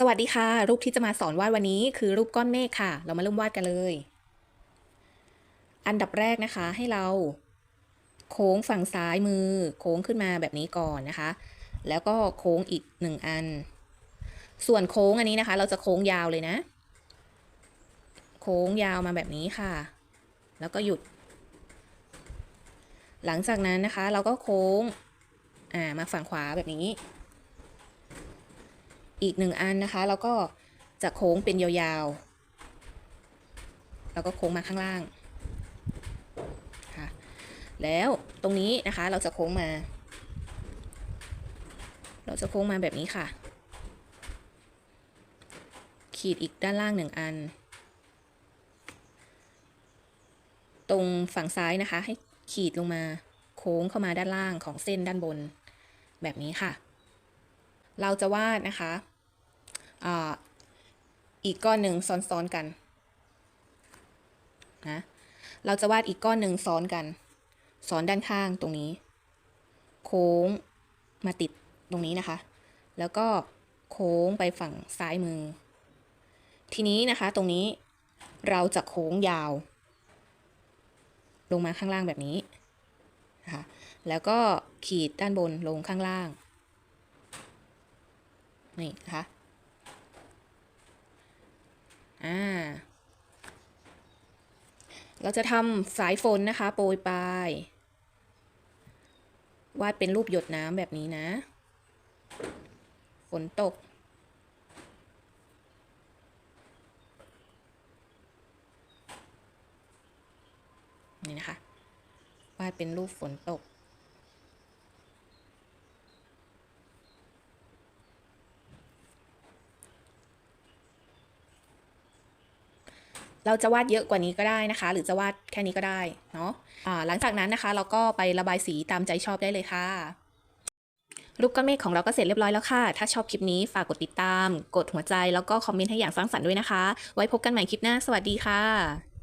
สวัสดีค่ะ รูปที่จะมาสอนวาดวันนี้คือรูปก้อนเมฆค่ะ เรามาเริ่มวาดกันเลย อันดับแรกนะคะให้เรา โค้งฝั่งซ้ายมือ โค้งขึ้นมาแบบนี้ก่อนนะคะ แล้วก็โค้งอีกหนึ่งอัน ส่วนโค้งอันนี้นะคะ เราจะโค้งยาวเลยนะ โค้งยาวมาแบบนี้ค่ะ แล้วก็หยุด หลังจากนั้นนะคะ เราก็โค้ง อ่ามาฝั่งขวาแบบนี้ อีกหนึ่งอันนะคะแล้วก็จะโค้งเป็นยาวๆ แล้วก็โค้งมาข้างล่างค่ะแล้วตรงนี้นะคะเราจะโค้งมา เราจะโค้งมาแบบนี้ค่ะ ขีดอีกด้านล่างหนึ่งอัน ตรงฝั่งซ้ายนะคะให้ขีดลงมาโค้งเข้ามาด้านล่างของเส้นด้านบน แบบนี้ค่ะ เราจะวาดนะคะอีกก้อนหนึ่งซ้อนๆกันนะเราจะวาดอีกก้อนหนึ่งซ้อนกัน ซ้อนด้านข้างตรงนี้ โค้งมาติดตรงนี้นะคะ แล้วก็โค้งไปฝั่งซ้ายมือ ทีนี้นะคะตรงนี้เราจะโค้งยาว ลงมาข้างล่างแบบนี้นะคะแล้วก็ขีดด้านบนลงข้างล่าง นี่นะคะอ่าเราจะทำสายฝนนะคะ โปรยปลายวาดเป็นรูปหยดน้ำแบบนี้นะ ฝนตก นี่นะคะ วาดเป็นรูปฝนตก เราจะวาดเยอะกว่านี้ก็ได้นะคะ หรือจะวาดแค่นี้ก็ได้เนาะะหลังจากนั้นนะคะ เราก็ไประบายสีตามใจชอบได้เลยค่ะรูปก้อนเมฆของเราก็เสร็จเรียบร้อยแล้วค่ะ ถ้าชอบคลิปนี้ฝากกดติดตาม กดหัวใจแล้วก็คอมเมนต์ให้อย่างสร้างสรรค์ด้วยนะคะ ไว้พบกันใหม่คลิปหน้า สวัสดีค่ะ